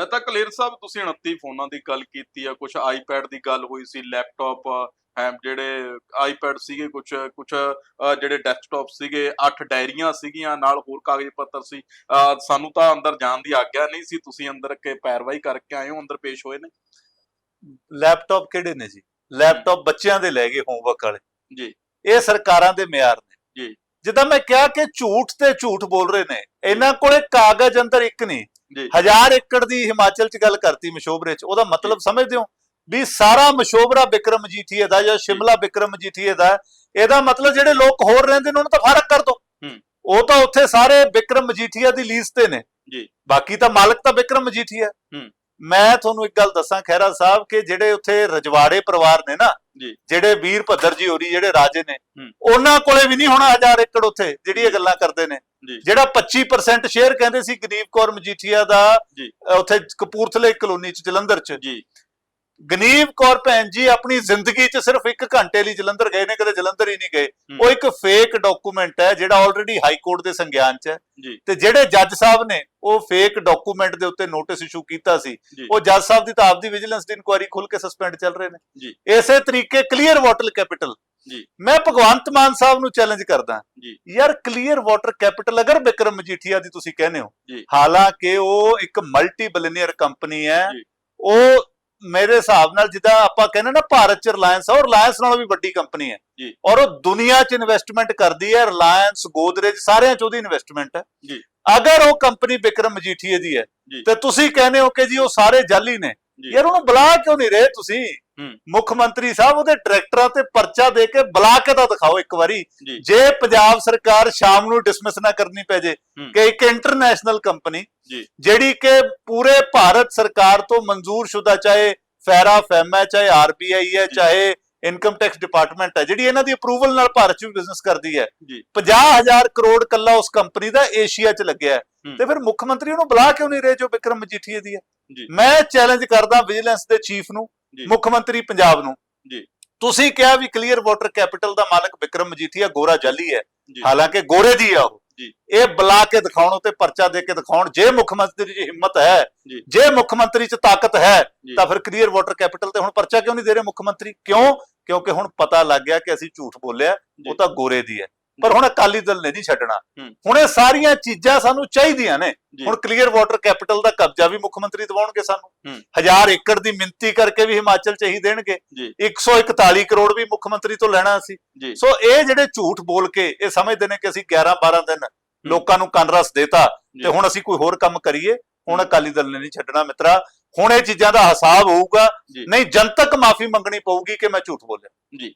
ਇਹ ਤਾਂ ਕਲੀਅਰ ਸਾਹਿਬ ਤੁਸੀਂ 29 ਫੋਨਾਂ ਦੀ ਗੱਲ ਕੀਤੀ ਆ ਕੁਝ ਆਈਪੈਡ ਦੀ ਗੱਲ ਹੋਈ ਸੀ ਲੈਪਟਾਪ ਹੈ ਜਿਹੜੇ ਆਈਪੈਡ ਸੀਗੇ ਕੁਝ ਕੁਝ ਜਿਹੜੇ ਡੈਸਕਟਾਪ ਸੀਗੇ 8 ਡਾਇਰੀਆਂ ਸੀਗੀਆਂ ਨਾਲ ਹੋਰ ਕਾਗਜ਼ ਪੱਤਰ ਸੀ। ਸਾਨੂੰ ਤਾਂ ਅੰਦਰ ਜਾਣ ਦੀ ਆਗਿਆ ਨਹੀਂ ਸੀ ਤੁਸੀਂ ਅੰਦਰ ਕੇ ਪੈਰਵਾਈ ਕਰਕੇ ਆਏ ਹੋ ਅੰਦਰ ਪੇਸ਼ ਹੋਏ ਨੇ? ਲੈਪਟਾਪ ਕਿਹੜੇ ਨੇ ਜੀ? ਲੈਪਟਾਪ ਬੱਚਿਆਂ ਦੇ ਲੈ ਗਏ ਹੋਮਵਰਕ ਵਾਲੇ। ਜੀ। ਇਹ ਸਰਕਾਰਾਂ ਦੇ ਮਿਆਰ ਨੇ। ਜੀ। ਜਿੱਦਾਂ ਮੈਂ ਕਿਹਾ ਕਿ ਝੂਠ ਤੇ ਝੂਠ ਬੋਲ ਰਹੇ ਨੇ ਇਹਨਾਂ ਕੋਲੇ ਕਾਗਜ਼ ਅੰਦਰ ਇੱਕ ਨਹੀਂ। ਹਜ਼ਾਰ ਏਕੜ ਦੀ ਹਿਮਾਚਲ 'ਚ ਗੱਲ ਕਰਤੀ ਮਸ਼ੋਬਰੇ 'ਚ ਉਹਦਾ ਮਤਲਬ ਸਮਝਦੇ ਹੋ ਵੀ ਸਾਰਾ ਮਸ਼ੋਬਰਾ ਬਿਕਰਮ ਮਜੀਠੀਏ ਦਾ ਜਾਂ ਸ਼ਿਮਲਾ ਬਿਕਰਮ ਮਜੀਠੀਏ ਦਾ ਇਹਦਾ ਮਤਲਬ ਜਿਹੜੇ ਲੋਕ ਹੋਰ ਰਹਿੰਦੇ ਨੇ ਉਹਨਾਂ ਤਾਂ ਫ਼ਰਕ ਕਰ ਦੋ। ਉਹ ਤਾਂ ਉੱਥੇ ਸਾਰੇ ਬਿਕਰਮ ਮਜੀਠੀਆ ਦੀ ਲੀਜ਼ ਤੇ ਨੇ ਜੀ। ਬਾਕੀ ਤਾਂ ਮਾਲਕ ਤਾਂ ਬਿਕਰਮ ਮਜੀਠੀਆ ਹੂੰ। ਮੈਂ ਤੁਹਾਨੂੰ ਇੱਕ ਗੱਲ ਦੱਸਾਂ ਖਹਿਰਾ ਸਾਹਿਬ ਕਿ ਜਿਹੜੇ ਉੱਥੇ ਰਜਵਾੜੇ ਪਰਿਵਾਰ ਨੇ ਨਾ ਜੀ। ਜਿਹੜੇ ਵੀਰ ਭੱਦਰ ਜੀ ਹੋਰੀ ਜਿਹੜੇ ਰਾਜੇ ਨੇ। ਉਹਨਾਂ ਕੋਲੇ ਵੀ ਨਹੀਂ ਹੋਣਾ ਹਜ਼ਾਰ ਏਕੜ ਉੱਥੇ ਜਿਹੜੀ ਇਹ ਗੱਲਾਂ ਕਰਦੇ ਨੇ। ਜਿਹੜਾ 25% ਸ਼ੇਅਰ ਕਹਿੰਦੇ ਸੀ ਗਨੀਵ ਕੌਰ ਮਜੀਠੀਆ ਦਾ ਉੱਥੇ ਕਪੂਰਥਲੇ ਕਲੋਨੀ ਚ ਜਲੰਧਰ ਚ। ਜੀ। ਗਨੀਵ ਕੌਰ ਭੈਣ ਜੀ ਆਪਣੀ ਜ਼ਿੰਦਗੀ 'ਚ ਸਿਰਫ ਇੱਕ ਘੰਟੇ ਲਈ ਜਲੰਧਰ ਗਏ ਨੇ ਕਦੇ ਜਲੰਧਰ ਹੀ ਨਹੀਂ ਗਏ। ਉਹ ਇੱਕ ਫੇਕ ਡਾਕੂਮੈਂਟ ਹੈ ਜਿਹੜਾ ਆਲਰੇਡੀ ਹਾਈ ਕੋਰਟ ਦੇ ਸੰਗਿਆਨ 'ਚ ਹੈ। ਤੇ ਜਿਹੜੇ ਜੱਜ ਸਾਹਿਬ ਨੇ ਉਹ ਫੇਕ ਡਾਕੂਮੈਂਟ ਦੇ ਉੱਤੇ ਨੋਟਿਸ ਇਸ਼ੂ ਕੀਤਾ ਸੀ। ਉਹ ਜੱਜ ਸਾਹਿਬ ਦੀ ਤਾਂ ਆਪਦੀ ਵਿਜੀਲੈਂਸ ਦੀ ਇਨਕੁਆਇਰੀ ਖੁੱਲ ਕੇ ਸਸਪੈਂਡ ਚੱਲ ਰਹੇ ਨੇ। ਜੀ। ਇਸੇ ਤਰੀਕੇ ਕਲੀਅਰ ਵਾਟਰ ਕੈਪੀਟਲ ਜੀ। ਮੈਂ ਭਗਵੰਤ ਮਾਨ ਸਾਹਿਬ ਨੂੰ ਚੈਲੰਜ ਕਰਦਾ ਜੀ। ਯਾਰ ਕਲੀਅਰ ਵਾਟਰ ਕੈਪੀਟਲ ਅਗਰ ਬਿਕਰਮ ਮਜੀਠੀਆ ਦੀ ਤੁਸੀਂ ਕਹਿੰਦੇ ਹੋ। ਹਾਲਾਂਕਿ ਉਹ ਇੱਕ ਮਲਟੀ ਬਿਲੀਅਨਰ ਕੰਪਨੀ ਹੈ। ਉਹ ਮੇਰੇ ਹਿਸਾਬ ਨਾਲ ਜਿੱਦਾਂ ਆਪਾਂ ਕਹਿੰਦੇ ਨਾ ਭਾਰਤ ਚ ਰਿਲਾਇੰਸ ਆ ਉਹ ਰਿਲਾਇੰਸ ਨਾਲੋਂ ਵੀ ਵੱਡੀ ਕੰਪਨੀ ਹੈ। ਔਰ ਉਹ ਦੁਨੀਆ ਚ ਇਨਵੈਸਟਮੈਂਟ ਕਰਦੀ ਹੈ ਰਿਲਾਇੰਸ ਗੋਦਰੇਜ ਸਾਰਿਆਂ ਚ ਉਹਦੀ ਇਨਵੈਸਟਮੈਂਟ ਹੈ ਜੀ। ਅਗਰ ਉਹ ਕੰਪਨੀ ਬਿਕਰਮ ਮਜੀਠੀਏ ਦੀ ਹੈ। ਤੇ ਤੁਸੀਂ ਕਹਿੰਦੇ ਹੋ ਕਿ ਜੀ ਉਹ ਸਾਰੇ ਜਾਲੀ ਨੇ ਯਾਰ ਉਹਨੂੰ ਬੁਲਾ ਕਿਉਂ ਨਹੀਂ ਰਹੇ ਤੁਸੀਂ। ਮੁੱਖ ਮੰਤਰੀ ਸਾਹਿਬ ਉਹਦੇ ਡਾਇਰੈਕਟਰਾਂ ਤੇ ਪਰਚਾ ਦੇ ਕੇ ਬੁਲਾ ਕੇ ਤਾਂ ਦਿਖਾਓ ਇੱਕ ਵਾਰੀ ਜੀ ਪੰਜਾਬ ਸਰਕਾਰ ਸ਼ਾਮ ਨੂੰ ਡਿਸਮਿਸ ਨਾ ਕਰਨੀ ਪੈ ਜੇ। ਕਿ ਇੱਕ ਇੰਟਰਨੈਸ਼ਨਲ ਕੰਪਨੀ। ਜਿਹੜੀ ਕਿ ਪੂਰੇ ਭਾਰਤ ਸਰਕਾਰ ਤੋਂ ਮਨਜ਼ੂਰ ਸ਼ੁਦਾ ਚਾਹੇ ਫੈਰਾ ਫੈਮ ਚਾਹੇ ਆਰਬੀਆਈ ਹੈ। ਚਾਹੇ ਇਨਕਮ ਟੈਕਸ ਡਿਪਾਰਟਮੈਂਟ ਹੈ ਜਿਹੜੀ ਇਹਨਾਂ ਦੀ ਅਪਰੂਵਲ ਨਾਲ ਭਾਰਤ 'ਚ ਬਿਜ਼ਨਸ ਕਰਦੀ ਹੈ ਜੀ 50000 ਕਰੋੜ ਕੱਲਾ ਉਸ ਕੰਪਨੀ ਦਾ ਏਸ਼ੀਆ 'ਚ ਲੱਗਿਆ। ਤੇ ਫਿਰ ਮੁੱਖ ਮੰਤਰੀ ਉਹਨੂੰ ਬੁਲਾ ਕਿਉਂ ਨਹੀਂ ਰਹੇ ਜੋ ਵਿਕਰਮ ਮਜੀਠੀਏ ਦੀ ਹੈ ਮੈਂ ਚੈਲੰਜ ਕਰਦਾ ਵਿਜੀਲੈਂਸ ਦੇ ਚੀਫ ਨੂੰ। ਮੁੱਖ ਮੰਤਰੀ ਪੰਜਾਬ ਨੂੰ। ਜੀ। ਤੁਸੀਂ ਕਿਹਾ ਵੀ ਕਲੀਅਰ ਵਾਟਰ ਕੈਪੀਟਲ ਦਾ ਮਾਲਕ ਵਿਕਰਮ ਮਜੀਠੀਆ ਗੋਰਾ ਜਾਲੀ ਹੈ। ਹਾਲਾਂਕਿ ਗੋਰੇ ਦੀ ਆ ਉਹ। ਜੀ। ਇਹ ਬੁਲਾ ਕੇ ਦਿਖਾਉਣ ਉਤੇ ਪਰਚਾ ਦੇ ਕੇ ਦਿਖਾਉਣ ਜੇ ਮੁੱਖ ਮੰਤਰੀ 'ਚ ਹਿੰਮਤ ਹੈ ਜੀ। ਮੁੱਖ ਮੰਤਰੀ 'ਚ ਤਾਕਤ ਹੈ ਤਾਂ ਫਿਰ ਕਲੀਅਰ ਵਾਟਰ ਕੈਪੀਟਲ ਤੇ ਹੁਣ ਪਰਚਾ ਕਿਉਂ ਨਹੀਂ ਦੇ ਰਹੇ ਮੁੱਖ ਮੰਤਰੀ? ਕਿਉਂ? ਕਿਉਂਕਿ ਹੁਣ ਪਤਾ ਲੱਗ ਗਿਆ ਕਿ ਅਸੀਂ ਝੂਠ ਬੋਲਿਆ। ਉਹ ਤਾਂ ਗੋਰੇ ਦੀ ਹੈ। ਪਰ ਹੁਣ ਅਕਾਲੀ ਦਲ ਨੇ ਨਹੀਂ ਛੱਡਣਾ। ਹੁਣ ਇਹ ਸਾਰੀਆਂ ਚੀਜ਼ਾਂ ਸਾਨੂੰ ਚਾਹੀਦੀਆਂ ਨੇ। ਹੁਣ ਕਲੀਅਰ ਵਾਟਰ ਕੈਪੀਟਲ ਦਾ ਕਬਜ਼ਾ ਵੀ ਮੁੱਖ ਮੰਤਰੀ ਦਿਵਾਉਣਗੇ ਸਾਨੂੰ। ਹੂੰ। ਹਜ਼ਾਰ ਏਕੜ ਦੀ ਮਿੰਤੀ ਕਰਕੇ ਵੀ ਹਿਮਾਚਲ ਚ ਹੀ ਦੇਣਗੇ। ਜੀ। 141 ਕਰੋੜ ਵੀ ਮੁੱਖ ਮੰਤਰੀ ਤੋਂ ਲੈਣਾ ਸੀ। ਸੋ ਇਹ ਜਿਹੜੇ ਝੂਠ ਬੋਲ ਕੇ ਇਹ ਸਮਝਦੇ ਨੇ ਕਿ ਅਸੀਂ 11 12 ਦਿਨ ਲੋਕਾਂ ਨੂੰ ਕੰਨਰਸ ਦੇਤਾ। ਤੇ ਹੁਣ ਅਸੀਂ ਕੋਈ ਹੋਰ ਕੰਮ ਕਰੀਏ ਹੁਣ। ਅਕਾਲੀ ਦਲ ਨੇ ਨਹੀਂ ਛੱਡਣਾ ਮਿੱਤਰਾ। ਹੁਣ ਇਹ ਚੀਜ਼ਾਂ ਦਾ ਹਿਸਾਬ ਹੋਊਗਾ। ਨਹੀਂ ਜਨਤਕ ਮਾਫੀ ਮੰਗਣੀ ਪਊਗੀ ਕਿ ਮੈਂ ਝੂਠ ਬੋਲਿਆ। ਜੀ।